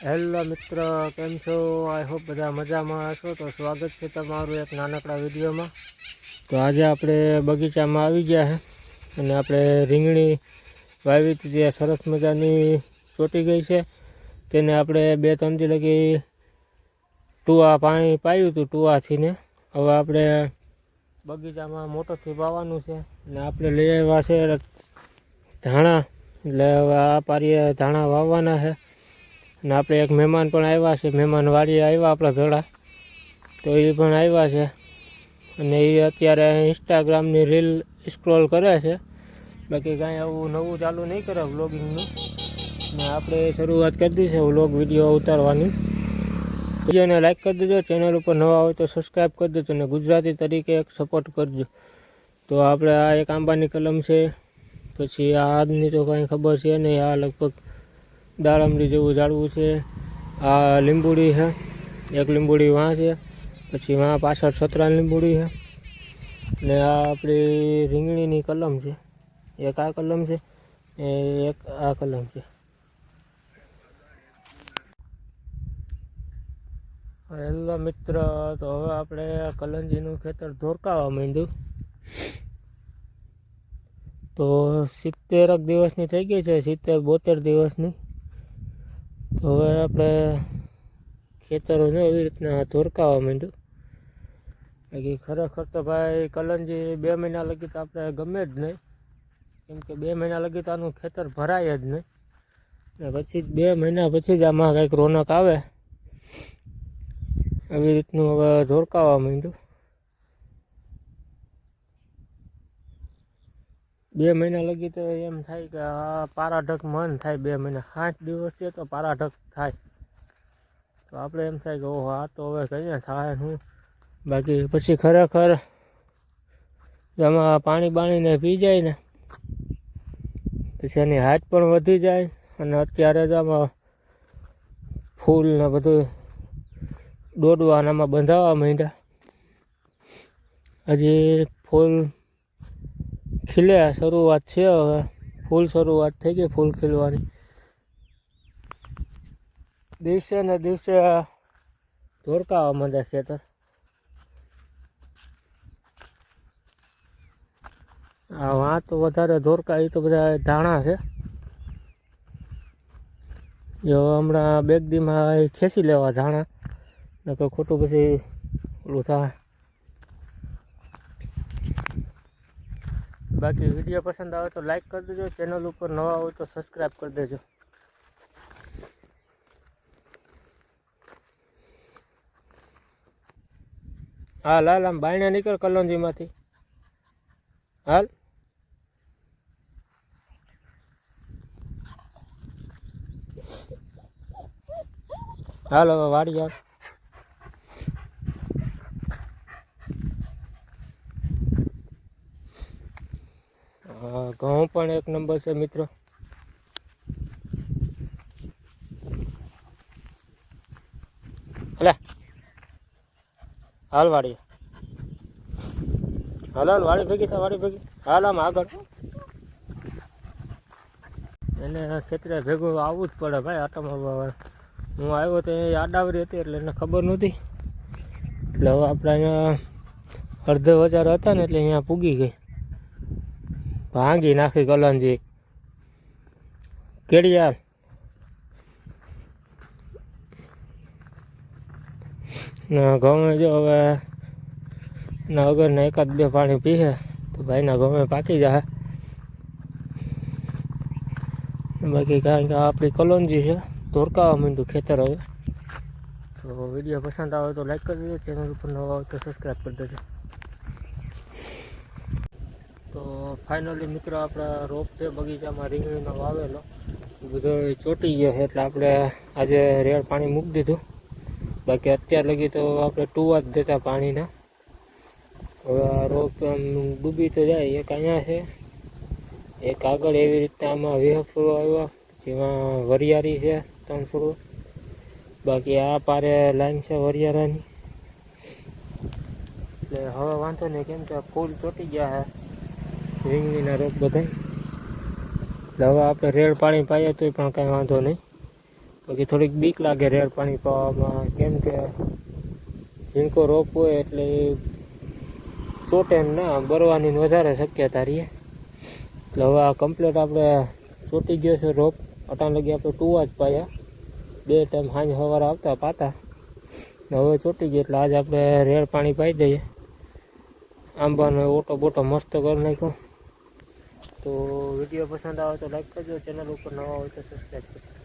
Hello મિત્ર, કેમ છો? આઈ હોપ બધા મજામાં હશો. તો સ્વાગત છે તમારું એક નાનકડા વિડીયોમાં. તો આજે આપણે બગીચામાં આવી ગયા છે અને આપણે રીંગણી વાવી તે સરસ મજાની ચોટી ગઈ છે. તેને આપણે બે દી લગી ટુવા પાણી પાયું હતું ટુવાથી ને હવે આપણે બગીચામાં મોટોથી વાવવાનું છે અને આપણે લઈ આવ્યા છે ધાણા. એટલે હવે આ પારીએ ધાણા વાવવાના છે. અને આપણે એક મહેમાન પણ આવ્યા છે. મહેમાન વાળી આવ્યા આપણા ભેળા તો એ પણ આવ્યા છે. અને એ અત્યારે ઇન્સ્ટાગ્રામની રીલ સ્ક્રોલ કરે છે. બાકી કાંઈ આવું નવું ચાલુ નહીં કરે વ્લોગિંગનું ને આપણે શરૂઆત કરી દીધી છે વ્લોગ વીડિયો ઉતારવાની. વિડીયોને લાઇક કરી દેજો. ચેનલ ઉપર નવા હોય તો સબસ્ક્રાઈબ કરી દેજો અને ગુજરાતી તરીકે એક સપોર્ટ કરજો. તો આપણે આ એક આંબાની કલમ છે. પછી આ આજની તો કાંઈ ખબર છે નહીં. આ લગભગ દાડમડી જેવું ઝાડવું છે. આ લીંબુડી છે એક લીંબુડી વાં છે. પછી વાં પાછળ સતરા લીંબુડી છે ને આ આપણી રીંગણીની કલમ છે. એક આ કલમ છે ને એક આ કલમ છે. હેલો મિત્ર, તો હવે આપણે કલંજીનું ખેતર ધોરકાવા માંડ્યું. તો સિત્તેરક દિવસની થઈ ગઈ છે, સિત્તેર બોતેર દિવસની. તો હવે આપણે ખેતરોને એવી રીતના ધોરકાવા માંડ્યું. બાકી ખરેખર તો ભાઈ કલંજી બે મહિના લગી તો આપણે ગમે જ નહીં. કેમ કે બે મહિના લગી તો આનું ખેતર ભરાય જ નહીં. ને પછી બે મહિના પછી જ આમાં કંઈક રોનક આવે. એવી રીતનું હવે ધોરકાવા માંડ્યું. બે મહિના લગી તો એમ થાય કે પારાઢક મન થાય બે મહિના. સાત દિવસ છે તો પારાઢક થાય. તો આપણે એમ થાય કે, ઓહો, આ તો હવે કઈ થાય શું બાકી પછી ખરેખર એમાં પાણી બાણીને પી જાય ને, પછી એની હાઈટ પણ વધી જાય અને અત્યારે જ આમાં ફૂલ ને બધું દોડવાનામાં બંધાવા માંડ્યા. હજી ફૂલ ખીલે શરૂઆત છે હવે. ફૂલ શરૂઆત થઈ ગઈ ફૂલ ખીલવાની. દિવસે ને દિવસે ધોરકાવા માંડે ખેતર. આ વાં તો વધારે ધોરકા એ તો બધા ધાણા છે. જો હમણાં બેગડીમાં ખેંચી લેવા ધાણા. નકર ખોટું પછી ઓલું થાય. બાકી વીડિયો પસંદ આવે તો લાઈક કરી દેજો. ચેનલ ઉપર નવા હોય તો સબસ્ક્રાઈબ કરી દેજો. હાલ હાલ, આમ બાયણે નીકળ કલોંજીમાંથી હાલ. હાલ, હવે વાડી હાલ ઘઉં પણ એક નંબર છે, મિત્રો. હલે હાલ વાડી હાલ હાલ, વાડી ભેગી થાય વાડી ભેગી. હાલ, આમ આગળ. એને ખેતરે ભેગું આવવું જ પડે ભાઈ, આટામાં હું આવ્યો તો એ આડાવરી હતી, એટલે એને ખબર નહોતી. એટલે હવે આપણે અહીંયા અડધો હજાર હતા ને, એટલે અહીંયા પૂગી ગઈ. ભાંગી નાખી કલનજી ના ઘઉં જો હવે, ના વગર ને એકાદ બે પાણી પીએ તો ભાઈના ગમે પાકી જાય બાકી કારણ કે આપણી કલોનજી છે, ધોરકાવા માંડ્યું ખેતર હવે. તો વીડિયો પસંદ આવે તો લાઈક કરી દેજો ચેનલ ઉપર નવા હોય તો સબસ્ક્રાઈબ કરી દેજો. તો ફાઇનલી મિત્રો આપણા રોપ છે, બગીચામાં રીંગણીનો વાવેલો. બધો ચોટી ગયો છે, એટલે આપણે આજે રેડ પાણી મૂકી દીધું. બાકી અત્યાર લગી તો આપણે ટુવા જ દેતા પાણીના. હવે આ રોપ આમ ડૂબી તો જાય, એક અહીંયા છે. એક આગળ એવી રીતે આમાં વિહક ફૂલો આવ્યા, જેમાં વરિયાળી છે, ત્રણ ફૂલો. બાકી આ પારે લાઈન છે વરિયાળાની. એટલે હવે વાંધો નહીં, કેમ કે ફૂલ ચોટી ગયા છે. રીંગણીના રોપ બધા એટલે આપણે રેડ પાણી પાઈએ તોય પણ કાંઈ વાંધો નહીં. બાકી થોડીક બીક લાગે રેડ પાણી પાવામાં. કેમ કે ઝીણકો રોપ હોય એટલે ચોટે ને, બરવાની વધારે શક્યતા રહીએ એટલે હવે આ કમ્પ્લીટ આપણે ચોટી ગયો છે રોપ. અટાણ લગી આપણે ટુવા જ પાયા. બે ટાઈમ સાંજ સવારે આવતા પાતા. હવે ચોટી ગયો એટલે આજે આપણે રેડ પાણી પાઈ દઈએ. આંબાનો ઓટો બોટો મસ્ત કરી નાખ્યો. તો વીડિયો પસંદ આવે તો લાઈક કરજો ચેનલ ઉપર નવા હોય તો સબસ્ક્રાઈબ કરજો.